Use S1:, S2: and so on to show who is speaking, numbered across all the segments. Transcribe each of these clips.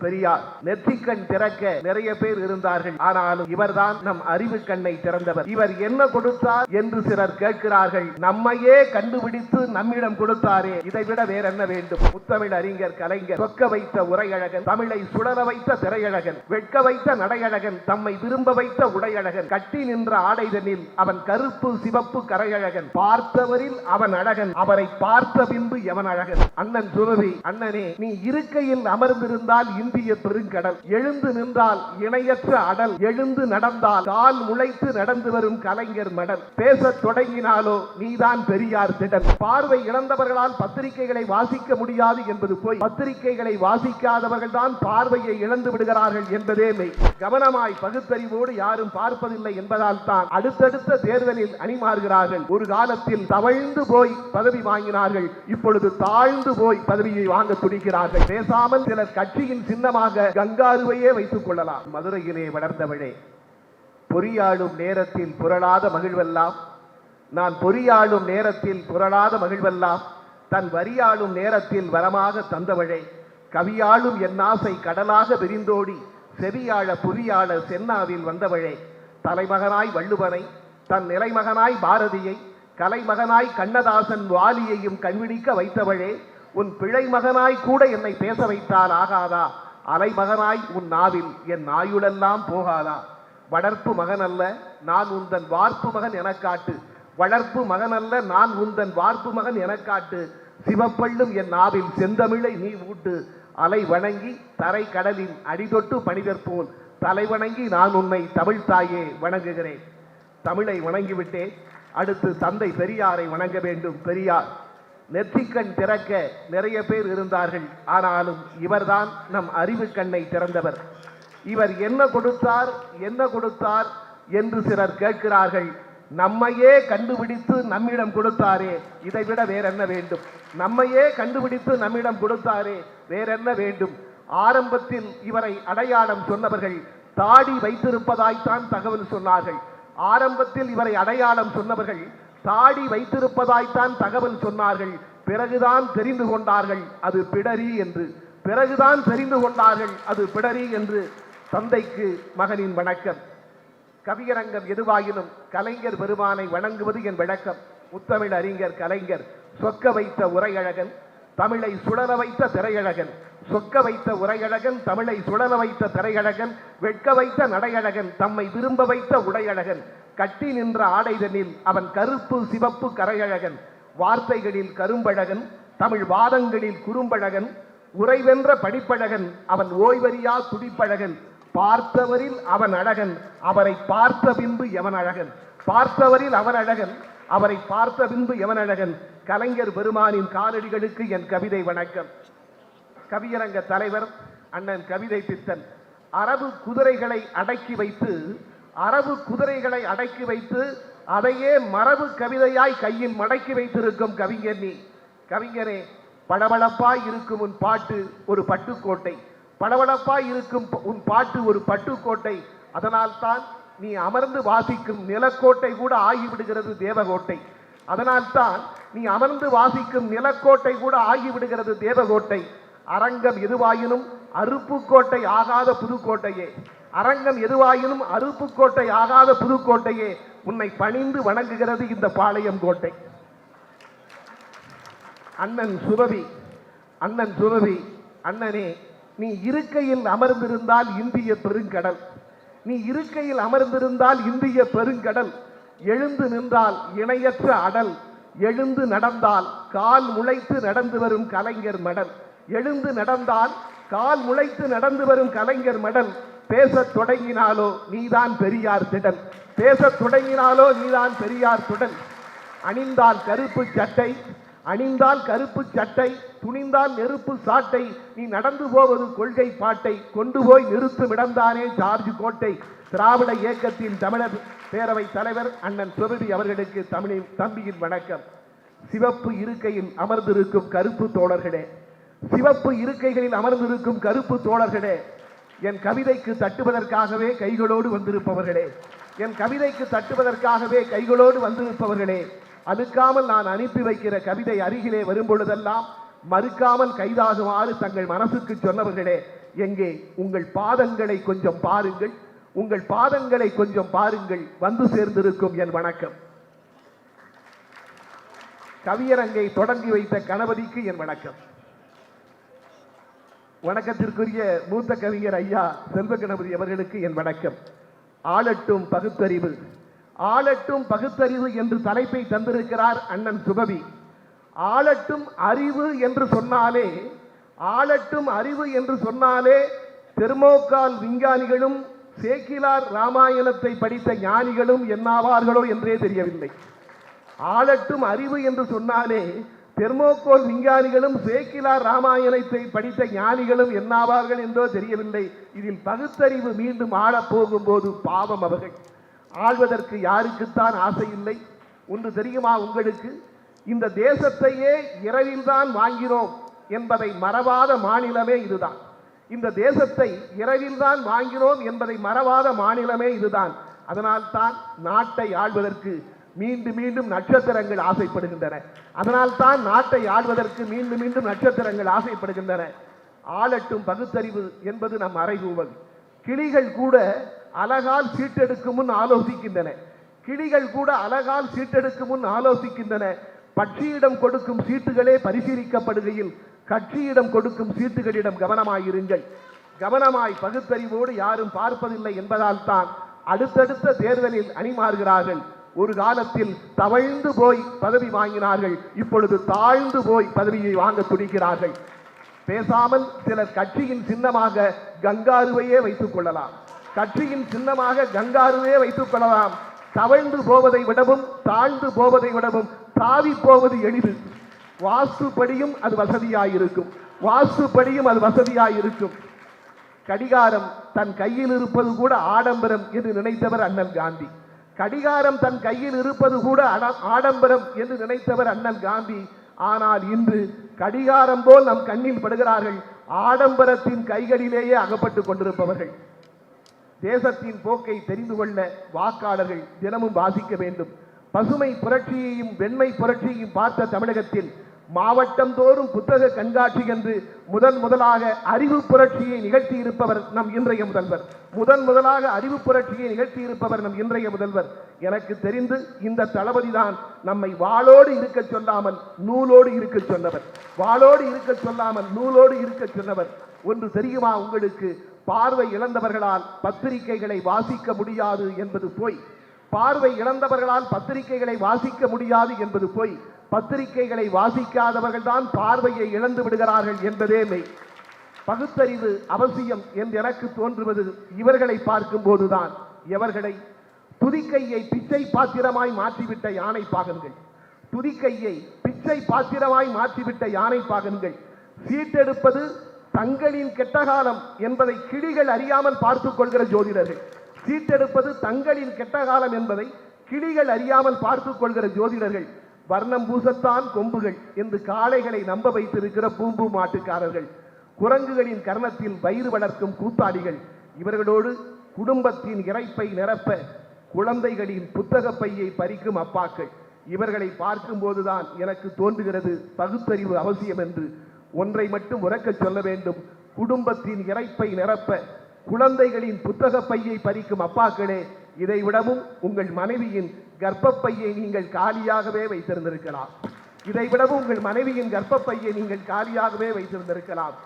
S1: பெரியார் நெற்றிக்கண் திறக்க நிறைய பேர் இருந்தார்கள். ஆனாலும் இவர்தான் நம் அறிவு கண்ணை திறந்தவர். இவர் என்ன கொடுத்தார் என்று சிலர் கேட்கிறார்கள். நம்மையே கண்டுபிடித்து நம்மிடம் கொடுத்தாரே. இதை விட வேற என்ன வேண்டும்? முத்தமிழ் அறிஞர் கலைஞர் சொக்க வைத்த உரையழகன் தமிழை சுடர வைத்த திரையழகன் வெட்க வைத்த நடையழகன் தம்மை விரும்ப வைத்த உடையழகன் கட்டி நின்ற ஆடைதனில் அவன் கருப்பு சிவப்பு கரையழகன் பார்த்தவரில் அவன் அழகன் அவரை பார்த்த பின்பு எவன் அழகன்? அண்ணன் சுரவி அண்ணனே நீ இருக்கையில் அமர்ந்திருந்தால் இந்திய பெருங்கடல். எழுந்து நின்றால் இணையற்ற அடல். எழுந்து நடந்தால் கால் முளைத்து நடந்து வரும் கலைஞர் மடல். பேசத் தொடங்கினாலோ நீதான் பெரியார் திடல். பார்வை இழந்தவர்களால் பத்திரிகைகளை வாசிக்க முடியாது என்பது போய். பத்திரிகைகளை வாசிக்காதவர்கள் தான் பார்வையை இழந்து விடுகிறார்கள் என்பதே மெய். கவனமாய் பகுத்தறிவோடு யாரும் பார்ப்பதில்லை என்பதால் தான் அடுத்தடுத்த தேர்தலில் அணிமாறுகிறார்கள். ஒரு காலத்தில் தவழ்ந்து போய் பதவி வாங்கினார்கள். இப்பொழுது தாழ்ந்து போய் பதவியை வாங்க துடிக்கிறார்கள். பேசாமல் சிலர் கட்சியின் சின்னமாக கங்காருவையே வைத்துக் கொள்ளலாம். மதுரையிலே வளர்ந்தவளே பொறியாளும் நேரத்தில் புரளாத மகிழ்வெல்லாம் நான் பொறியாளும் நேரத்தில் புரளாத மகிழ்வெல்லாம் தன் வரியாளும் நேரத்தில் வரமாக தந்தவழே கவியாளும் என் ஆசை கடலாக விரிந்தோடி செவியாழ புரியாழ சென்னாவில் வந்தவழே தலைமகனாய் வள்ளுவனை தன் நிலைமகனாய் பாரதியை கலைமகனாய் கண்ணதாசன் வாலியையும் கண்விழிக்க வைத்தவழே உன் பிழை மகனாய் கூட என்னை பேச வைத்தால் ஆகாதா? அலைமகனாய் உன் நாவில் என் நாயுளெல்லாம் போகாதா? வளர்ப்பு மகன் அல்ல நான் உந்தன் வார்ப்பு மகன் என காட்டு. வளர்ப்பு மகன் அல்ல நான் உந்தன் வார்ப்பு மகன் என காட்டு. சிவப்பள்ளும் என் நாவில் செந்தமிழை நீ ஊட்டு. அலை வணங்கி தரை கடலின் அடிதொட்டு பணிதற்போல் தலை வணங்கி நான் உன்னை தமிழ் தாயே வணங்குகிறேன். தமிழை வணங்கிவிட்டேன் அடுத்து தந்தை பெரியாரை வணங்க வேண்டும் பெரியார். நெத்திக்கண் திறக்க நிறைய பேர் இருந்தார்கள். ஆனாலும் இவர்தான் நம் அறிவு கண்ணை திறந்தவர். இவர் என்ன கொடுத்தார் என்ன கொடுத்தார் என்று சிலர் கேட்கிறார்கள். நம்மையே கண்டுபிடித்து நம்மிடம் கொடுத்தாரே இதை விட வேற என்ன வேண்டும்? நம்மையே கண்டுபிடித்து நம்மிடம் கொடுத்தாரே வேற என்ன வேண்டும்? ஆரம்பத்தில் இவரை அடையாளம் சொன்னவர்கள் தாடி வைத்திருப்பதாய்த்தான் தகவல் சொன்னார்கள். ஆரம்பத்தில் இவரை அடையாளம் சொன்னவர்கள் தாடி வைத்திருப்பதாய்த்தான் தகவல் சொன்னார்கள். பிறகுதான் தெரிந்து கொண்டார்கள் அது பிடரி என்று. பிறகுதான் தெரிந்து கொண்டார்கள் அது பிடரி என்று. தந்தைக்கு மகனின் வணக்கம். கவியரங்கம் எதுவாயினும் கலைஞர் பெருமானை வணங்குவது என் வழக்கம் முத்தமிழ் அறிஞர் கலைஞர் சொக்க வைத்த உரையழகன் தமிழை சுடர வைத்த திரையழகன் சொக்க வைத்த உரையழகன் தமிழை சுடர வைத்த திரையழகன் வெட்க வைத்த நடையழகன் தம்மை விரும்ப வைத்த உடையழகன். கட்டி நின்ற ஆடைதனில் அவன் கருப்பு சிவப்பு கரையழகன். வார்த்தைகளில் கரும்பழகன் தமிழ் வாதங்களில் குறும்பழகன். உறைவென்ற படிப்பழகன் அவன் ஓய்வறியா துடிப்பழகன். பார்த்தவரில் அவன் அழகன் அவரை பார்த்த பின்பு எவன் அழகன்? பார்த்தவரில் அவன் அழகன் அவரை பார்த்த பின்பு எவனழகன் கலைஞர் பெருமானின் காலடிகளுக்கு என் கவிதை வணக்கம். கவியரங்க தலைவர் அண்ணன் கவிதை பித்தன். அரபு குதிரைகளை அடக்கி வைத்து அரபு குதிரைகளை அடக்கி வைத்து அதையே மரபு கவிதையாய் கையில் மடக்கி வைத்திருக்கும் கவிஞர் நீ. கவிஞரே பளபளப்பாய் இருக்கும் உன் பாட்டு ஒரு பட்டுக்கோட்டை. பளபளப்பாய் இருக்கும் உன் பாட்டு ஒரு பட்டுக்கோட்டை. அதனால்தான் நீ அமர்ந்து வாசிக்கும் நிலக்கோட்டை கூட ஆகிவிடுகிறது தேவகோட்டை. அதனால்தான் நீ அமர்ந்து வாசிக்கும் நிலக்கோட்டை கூட ஆகிவிடுகிறது தேவகோட்டை. அரங்கம் எதுவாயினும் அருப்புக்கோட்டை ஆகாத புதுக்கோட்டையே. அரங்கம் எதுவாயினும் அருப்புக்கோட்டை ஆகாத புதுக்கோட்டையே. உன்னை பணிந்து வணங்குகிறது இந்த பாளையம் கோட்டை. அண்ணன் சுரவி அண்ணன் சுரவி அண்ணனே நீ இருக்கையில் அமர்ந்திருந்தால் இந்திய பெருங்கடல். நீ இருக்கையில் அமர்ந்திருந்தால் இந்திய பெருங்கடல். எழுந்து நின்றால் இணையற்ற அடல். எழுந்து நடந்தால் கால் முளைத்து நடந்து வரும் கலைஞர் மடல். எழுந்து நடந்தால் கால் முளைத்து நடந்து வரும் கலைஞர் மடல். பேசத் தொடங்கினாலோ நீதான் பெரியார் திடல். பேசத் தொடங்கினாலோ நீதான் பெரியார் துடல். அணிந்தால் கருப்பு சட்டை அணிந்தால் கருப்பு சட்டை துணிந்தால் நெருப்பு சாட்டை நீ நடந்து போவது கொள்கை பாட்டை கொண்டு போய் நிறுத்தும் இடம்தானே ஜார்ஜ் கோட்டை. திராவிட இயக்கத்தின் தமிழர் பேரவை தலைவர் அண்ணன் சுரபி அவர்களுக்கு தமிழின் தம்பியின் வணக்கம். சிவப்பு இருக்கையில் அமர்ந்திருக்கும் கருப்பு தோழர்களே சிவப்பு இருக்கைகளில் அமர்ந்திருக்கும் கருப்பு தோழர்களே என் கவிதைக்கு தட்டுவதற்காகவே கைகளோடு வந்திருப்பவர்களே என் கவிதைக்கு தட்டுவதற்காகவே கைகளோடு வந்திருப்பவர்களே அழுக்காமல் நான் அனுப்பி வைக்கிற கவிதை அருகிலே வரும் பொழுதெல்லாம் மறுக்காமல் கைதாகுமாறு தங்கள் மனசுக்கு சொன்னவர்களே எங்கே உங்கள் பாதங்களை கொஞ்சம் பாருங்கள். உங்கள் பாதங்களை கொஞ்சம் பாருங்கள். வந்து சேர்ந்திருக்கும் என் வணக்கம். கவியரங்கை தொடங்கி வைத்த கணபதிக்கு என் வணக்கம். வணக்கத்திற்குரிய மூத்த கவிஞர் ஐயா செல்வ கணபதி அவர்களுக்கு என் வணக்கம். ஆளட்டும் பகுத்தறிவு. ஆளட்டும் பகுத்தறிவு என்று தலைப்பை தந்திருக்கிறார் அண்ணன் சுபவி. ஆளட்டும் அறிவு என்று சொன்னாலே ஆளட்டும் அறிவு என்று சொன்னாலே தெர்மோகால் விஞ்ஞானிகளும் சேக்கிலார் ராமாயணத்தை படித்த ஞானிகளும் என்னாவார்களோ என்றே தெரியவில்லை. ஆளட்டும் அறிவு என்று சொன்னாலே தெர்மோகோல் விஞ்ஞானிகளும் சேக்கிலார் ராமாயணத்தை படித்த ஞானிகளும் என்னாவார்கள் என்றோ தெரியவில்லை. இதில் பகுத்தறிவு மீண்டும் ஆளப் போகும்போது பாவம் அவர்கள். ஆள்வதற்கு யாருக்குத்தான் ஆசை இல்லை. ஒன்று தெரியுமா உங்களுக்கு? இந்த தேசத்தையே இரவில்தான் வாங்கினோம் என்பதை மறவாத மாநிலமே இதுதான். இந்த தேசத்தை இரவில்தான் வாங்கினோம் என்பதை மறவாத மாநிலமே இதுதான். அதனால்தான் நாட்டை ஆள்வதற்கு மீண்டும் மீண்டும் நட்சத்திரங்கள் ஆசைப்படுகின்றன. அதனால்தான் நாட்டை ஆள்வதற்கு மீண்டும் மீண்டும் நட்சத்திரங்கள் ஆசைப்படுகின்றன. ஆளட்டும் பகுத்தறிவு என்பது நம் அறைகூவல் கிளிகள் கூட அழகால் சீட்டெடுக்கும் முன் ஆலோசிக்கின்றன. கிளிகள் கூட அழகால் சீட்டெடுக்கும் முன் ஆலோசிக்கின்றன. பட்சியிடம் கொடுக்கும் சீட்டுகளே பரிசீலிக்கப்படுகையில் கட்சியிடம் கொடுக்கும் சீட்டுகளிடம் கவனமாயிருங்கள். கவனமாய் பகுத்தறிவோடு யாரும் பார்ப்பதில்லை என்பதால் தான் அடுத்தடுத்த தேர்தலில் அணிமாறுகிறார்கள். ஒரு காலத்தில் தவழ்ந்து போய் பதவி வாங்கினார்கள். இப்பொழுது தாழ்ந்து போய் பதவியை வாங்க துடிக்கிறார்கள். பேசாமல் சிலர் கட்சியின் சின்னமாக கங்காருவையே வைத்துக் கொள்ளலாம். கட்சியின் சின்னமாக கங்காருவே வைத்துக் கொள்ளலாம் தவழ்ந்து போவதை விடவும் தாழ்ந்து போவதை விடவும் தாவி போவது எளிது. வாஸ்துப்படியும் அது வசதியாயிருக்கும். வாஸ்துப்படியும் அது வசதியாயிருக்கும். கடிகாரம் தன் கையில் இருப்பது கூட ஆடம்பரம் என்று நினைத்தவர் அண்ணன் காந்தி. கடிகாரம் தன் கையில் இருப்பது கூட ஆடம்பரம் என்று நினைத்தவர் அண்ணன் காந்தி. ஆனால் இன்று கடிகாரம் போல் நம் கண்ணில் படுகிறார்கள். ஆடம்பரத்தின் கைகளிலேயே அகப்பட்டுக் கொண்டிருப்பவர்கள். தேசத்தின் போக்கை தெரிந்து கொள்ள வாக்காளர்கள் தினமும் வாசிக்க வேண்டும். பசுமை புரட்சியையும் வெண்மை புரட்சியையும் பார்த்த தமிழகத்தில் மாவட்டம் தோறும் புத்தக கண்காட்சி என்று முதன் முதலாக அறிவு புரட்சியை நிகழ்த்தி இருப்பவர் நம் இன்றைய முதல்வர். முதன் முதலாக அறிவு புரட்சியை நிகழ்த்தி இருப்பவர் நம் இன்றைய முதல்வர். எனக்கு தெரிந்து இந்த தளபதி தான் நம்மை வாளோடு இருக்க சொல்லாமல் நூலோடு இருக்க சொன்னவர். வாளோடு இருக்க சொல்லாமல் நூலோடு இருக்க சொன்னவர். ஒன்று தெரியுமா உங்களுக்கு? பார்வை இழந்தவர்களால் பத்திரிகைகளை வாசிக்க முடியாது என்பது பொய். பார்வை இழந்தவர்களால் பத்திரிகைகளை வாசிக்க முடியாது என்பது பொய். பத்திரிகைகளை வாசிக்காதவர்கள் தான் பார்வையை இழந்து விடுகிறார்கள் என்பதே மெய். பகுத்தறிவு அவசியம் என்று எனக்கு தோன்றுவது இவர்களை பார்க்கும்போதுதான். எவர்களை? துதிக்கையை பிச்சை பாத்திரமாய் மாற்றிவிட்ட யானை பாகன்கள். துதிக்கையை பிச்சை பாத்திரமாய் மாற்றிவிட்ட யானை பாகன்கள். சீட்டெடுப்பது தங்களின் கெட்டகாலம் என்பதை கிளிகள் அறியாமல் பார்த்துக் கொள்கிற ஜோதிடர்கள். சீட்டெடுப்பது தங்களின் கெட்டகாலம் என்பதை கிளிகள் அறியாமல் பார்த்துக் கொள்கிற ஜோதிடர்கள். வர்ணம் பூசத்தான் கொம்புகள் என்று காளைகளை நம்ப வைத்திருக்கிற பூம்பூ மாட்டுக்காரர்கள். குரங்குகளின் கர்ணத்தில் வயிறு வளர்க்கும் கூத்தாடிகள். இவர்களோடு குடும்பத்தின் இறைப்பை நிரப்ப குழந்தைகளின் புத்தக பையை பறிக்கும் அப்பாக்கள். இவர்களை பார்க்கும்போதுதான் எனக்கு தோன்றுகிறது பகுத்தறிவு அவசியம் என்று ஒன்றை மட்டும் உறக்கச் சொல்ல வேண்டும். குடும்பத்தின் இறைப்பை நிரப்ப குழந்தைகளின் புத்தக பையை பறிக்கும் அப்பாக்களே இதை விடவும் உங்கள் மனைவியின் கர்ப்பப்பையை நீங்கள் காலியாகவே வைத்திருந்திருக்கலாம். இதை விடவும் உங்கள் மனைவியின் கர்ப்பப்பையை நீங்கள் காலியாகவே வைத்திருந்திருக்கலாம்.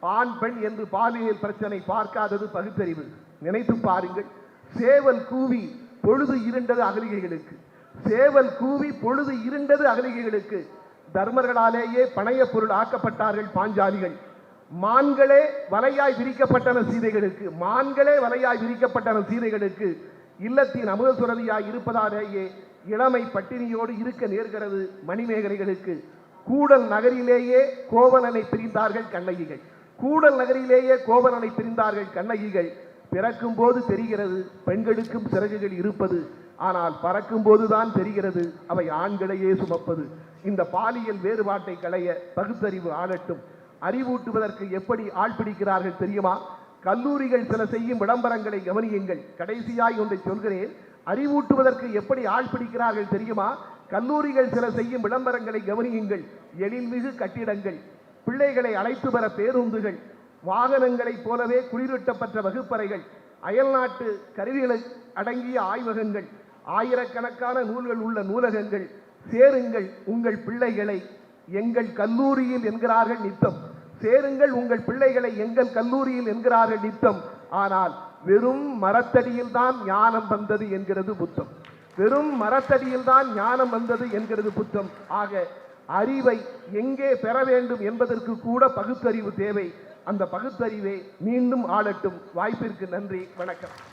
S1: ஆண் பெண் என்று பாலியல் பிரச்சனை பார்க்காதது பகுத்தறிவு. நினைத்து பாருங்கள் சேவல் கூவி பொழுது இருண்டது அகலிகைகளுக்கு. சேவல் கூவி பொழுது இருண்டது அகலிகைகளுக்கு. தர்மர்களாலேயே பணைய பொருள் ஆக்கப்பட்டார்கள் பாஞ்சாலிகள். மான்களே வலையாய் விரிக்கப்பட்டன சீதைகளுக்கு. மான்களே வலையாய் விரிக்கப்பட்டன சீதைகளுக்கு. இல்லத்தின் அமுத சுரதியாய் இருப்பதாலேயே இளமை பட்டினியோடு இருக்க நேர்கிறது மணிமேகலைகளுக்கு. கூடல் நகரிலேயே கோவலனை பிரிந்தார்கள் கண்ணகிகள். கூடல் நகரிலேயே கோவலனை பிரிந்தார்கள் கண்ணகிகள். பிறக்கும் போது தெரிகிறது பெண்களுக்கும் சிறகுகள் இருப்பது. ஆனால் பறக்கும் போதுதான் தெரிகிறது அவை ஆண்களையே சுமப்பது. இந்த பாலியல் வேறுபாட்டை களைய பகுத்தறிவு ஆளட்டும். அறிவூட்டுவதற்கு எப்படி ஆள் பிடிக்கிறார்கள் தெரியுமா? கல்லூரிகள் சில செய்யும் விளம்பரங்களை கவனியுங்கள். கடைசியாய் ஒன்றை சொல்கிறேன். அறிவூட்டுவதற்கு எப்படி ஆள் பிடிக்கிறார்கள் தெரியுமா? கல்லூரிகள் சில செய்யும் விளம்பரங்களை கவனியுங்கள். எழில்மிகு கட்டிடங்கள் பிள்ளைகளை அழைத்து வர பேருந்துகள் வாகனங்களைப் போலவே குளிரூட்டப்பட்ட வகுப்பறைகள் அயல்நாட்டு கருவிகளை அடங்கிய ஆய்வகங்கள் ஆயிரக்கணக்கான நூல்கள் உள்ள நூலகங்கள் சேருங்கள் உங்கள் பிள்ளைகளை எங்கள் கல்லூரியில் என்கிறார்கள் நித்தம். சேருங்கள் உங்கள் பிள்ளைகளை எங்கள் கல்லூரியில் என்கிறார்கள் நித்தம். ஆனால் வெறும் மரத்தடியில் தான் ஞானம் வந்தது என்கிறது புத்தம். வெறும் மரத்தடியில் தான் ஞானம் வந்தது என்கிறது புத்தம். ஆக அறிவை எங்கே பெற வேண்டும் என்பதற்கு கூட பகுத்தறிவு தேவை. அந்த பகுத்தறிவை மீண்டும் ஆளட்டும். வாய்ப்பிற்கு நன்றி. வணக்கம்.